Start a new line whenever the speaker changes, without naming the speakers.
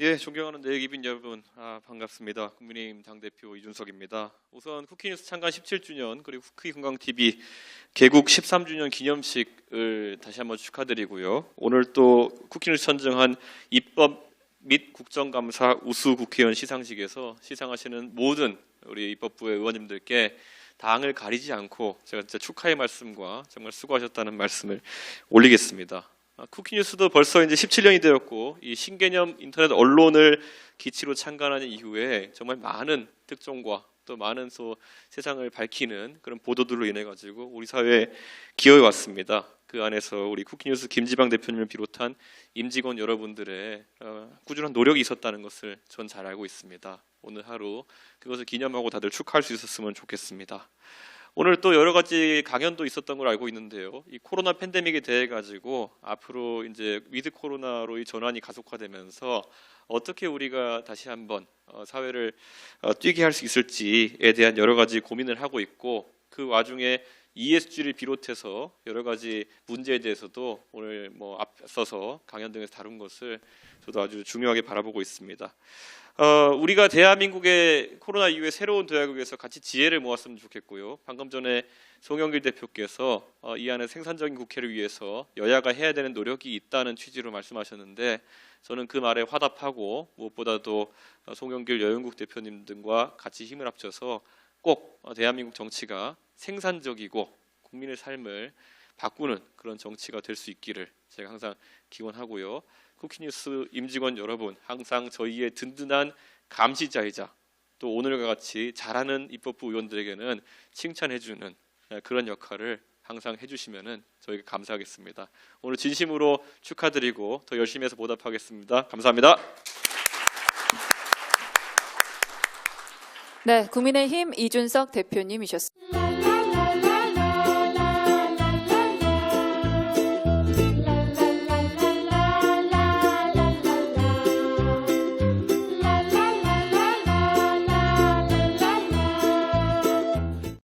예, 존경하는 내기빈 여러분, 아, 반갑습니다. 국민의힘 당대표 이준석입니다. 우선 쿠키뉴스 창간 17주년 그리고 쿠키 건강 TV 개국 13주년 기념식을 다시 한번 축하드리고요. 오늘 또 쿠키뉴스 선정한 입법 및 국정감사 우수 국회의원 시상식에서 시상하시는 모든 우리 입법부의 의원님들께 당을 가리지 않고 제가 진짜 축하의 말씀과 정말 수고하셨다는 말씀을 올리겠습니다. 아, 쿠키뉴스도 벌써 이제 17년이 되었고 이 신개념 인터넷 언론을 기치로 창간하는 이후에 정말 많은 특종과 또 많은 또 세상을 밝히는 그런 보도들로 인해 가지고 우리 사회에 기여해 왔습니다. 그 안에서 우리 쿠키뉴스 김지방 대표님을 비롯한 임직원 여러분들의 어, 꾸준한 노력이 있었다는 것을 전 잘 알고 있습니다. 오늘 하루 그것을 기념하고 다들 축하할 수 있었으면 좋겠습니다. 오늘 또 여러 가지 강연도 있었던 걸 알고 있는데요. 이 코로나 팬데믹에 대해 가지고 앞으로 이제 위드 코로나로 이 전환이 가속화되면서 어떻게 우리가 다시 한번 어, 사회를 어, 뛰게 할 수 있을지에 대한 여러 가지 고민을 하고 있고 그 와중에 ESG를 비롯해서 여러 가지 문제에 대해서도 오늘 뭐 앞서서 강연 등에서 다룬 것을 저도 아주 중요하게 바라보고 있습니다. 어, 우리가 대한민국의 코로나 이후에 새로운 도약을 위해서 같이 지혜를 모았으면 좋겠고요. 방금 전에 송영길 대표께서 어, 이 안에 생산적인 국회를 위해서 여야가 해야 되는 노력이 있다는 취지로 말씀하셨는데 저는 그 말에 화답하고 무엇보다도 어, 송영길 여영국 대표님 등과 같이 힘을 합쳐서 꼭 어, 대한민국 정치가 생산적이고 국민의 삶을 바꾸는 그런 정치가 될 수 있기를 제가 항상 기원하고요. 쿠키뉴스 임직원 여러분 항상 저희의 든든한 감시자이자 또 오늘과 같이 잘하는 입법부 의원들에게는 칭찬해주는 예, 그런 역할을 항상 해주시면은 저희가 감사하겠습니다. 오늘 진심으로 축하드리고 더 열심히 해서 보답하겠습니다. 감사합니다.
네, 국민의힘 이준석 대표님이셨습니다.